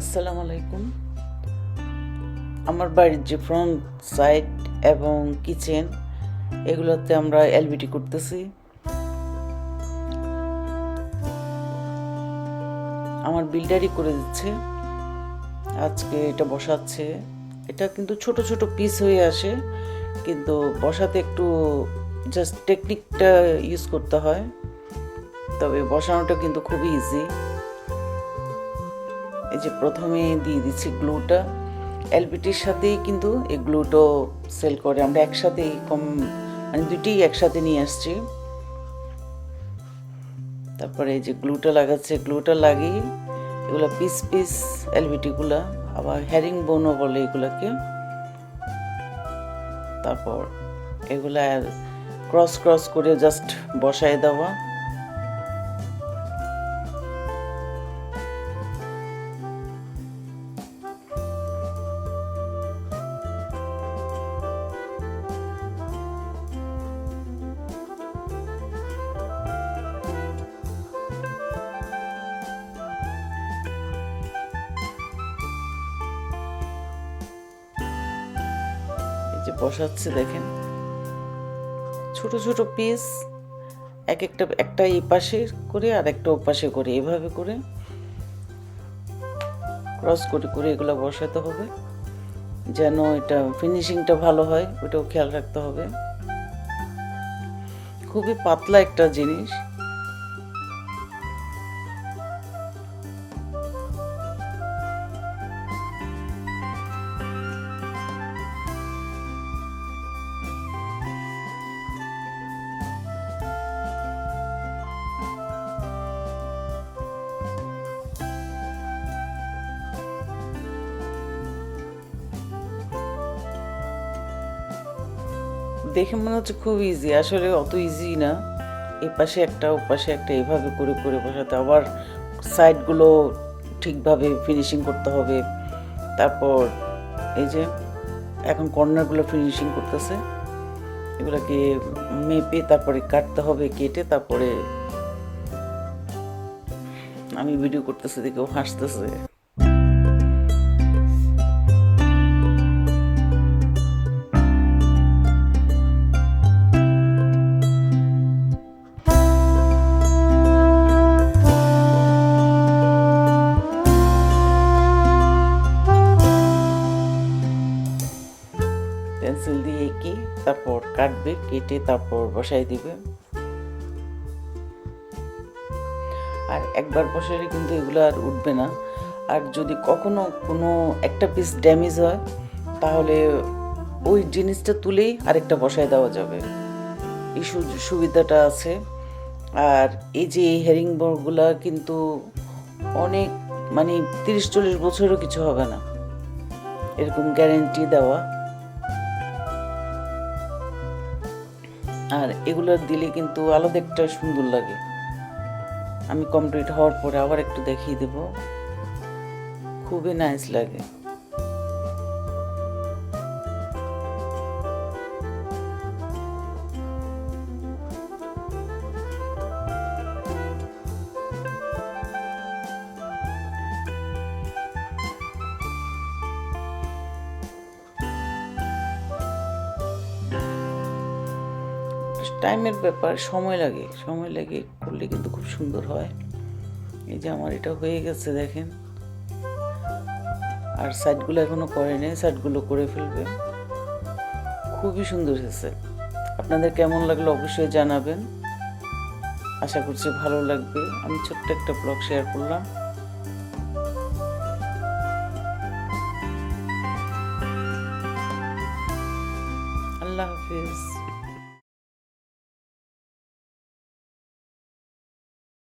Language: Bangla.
আসসালামু আলাইকুম। আমার বাড়ির যে ফ্রন্ট সাইড এবং কিচেন এগুলোতে আমরা এলবিটি করতেছি। আমার বিল্ডারই করে দিচ্ছে। আজকে এটা বসাচ্ছে। এটা কিন্তু ছোট ছোট পিস হয়ে আসে, কিন্তু বসাতে একটু জাস্ট টেকনিকটা ইউজ করতে হয়। তবে বসানোটা কিন্তু খুবই ইজি এই যে প্রথমে দিয়ে দিচ্ছি গ্লুটা এলবিটির সাথেই কিন্তু এই গ্লুটো সেল করে। আমরা একসাথেই কম মানে দুটি একসাথে নিয়ে আসছি। তারপরে এই যে গ্লুটা লাগাচ্ছে গ্লুটা লাগিয়ে এগুলো পিস পিস এলবিটিগুলা আবার হ্যারিং বোনও বলে এগুলাকে। তারপর এগুলা ক্রস ক্রস করে জাস্ট বসায় দেওয়া। যে বসাচ্ছে, দেখেন। ছোট ছোট পিস এক একটা একটা এই পাশে করে আর একটা ও পাশে করে। এভাবে করে ক্রস করে করে এগুলো বসাতে হবে, যেন এটা ফিনিশিংটা ভালো হয়, ওটাও খেয়াল রাখতে হবে। খুবই পাতলা একটা জিনিস। দেখে মনে হচ্ছে খুব ইজি আসলে অত ইজি না। এই পাশে একটা ও পাশে একটা, এভাবে করে করে বসাতে। আবার সাইডগুলো ঠিকভাবে ফিনিশিং করতে হবে। তারপর এই যে, এখন কর্নারগুলো ফিনিশিং করতেছে। এগুলোকে মেপে তারপরে কাটতে হবে, কেটে তারপরে আমি ভিডিও করতেছি, দেখে ও হাসতেছে। পেন্সিল দিয়ে এঁকে তারপর কাটবে, কেটে তারপর বসাই দিবে। আর একবার বসালে কিন্তু এগুলো আর উঠবে না। আর যদি কখনো কোনো একটা পিস ড্যামেজ হয়, তাহলে ওই জিনিসটা তুলেই আরেকটা বসায় দেওয়া যাবে। এই সুবিধাটা আছে। আর এই যে এই হেরিং কিন্তু অনেক মানে তিরিশ চল্লিশ বছরও কিছু হবে না। এরকম গ্যারেন্টি দেওয়া। আর এগুলো দিলে কিন্তু আলাদা একটা সুন্দর লাগে। আমি কমপ্লিট হওয়ার পরে আবার একটু দেখিয়ে দেব। খুবই নাইস লাগে। টাইমের ব্যাপার, সময় লাগে। সময় লাগে করলে কিন্তু খুব সুন্দর হয়। এই যে আমার এটা হয়ে গেছে, দেখেন। আর সাইডগুলো এখনও করেনি সাইডগুলো করে ফেলবে। খুবই সুন্দর হয়েছে। আপনাদের কেমন লাগল অবশ্যই জানাবেন। আশা করছি ভালো লাগবে। আমি ছোট্ট একটা ব্লগ শেয়ার করলাম। আল্লাহ হাফিজ।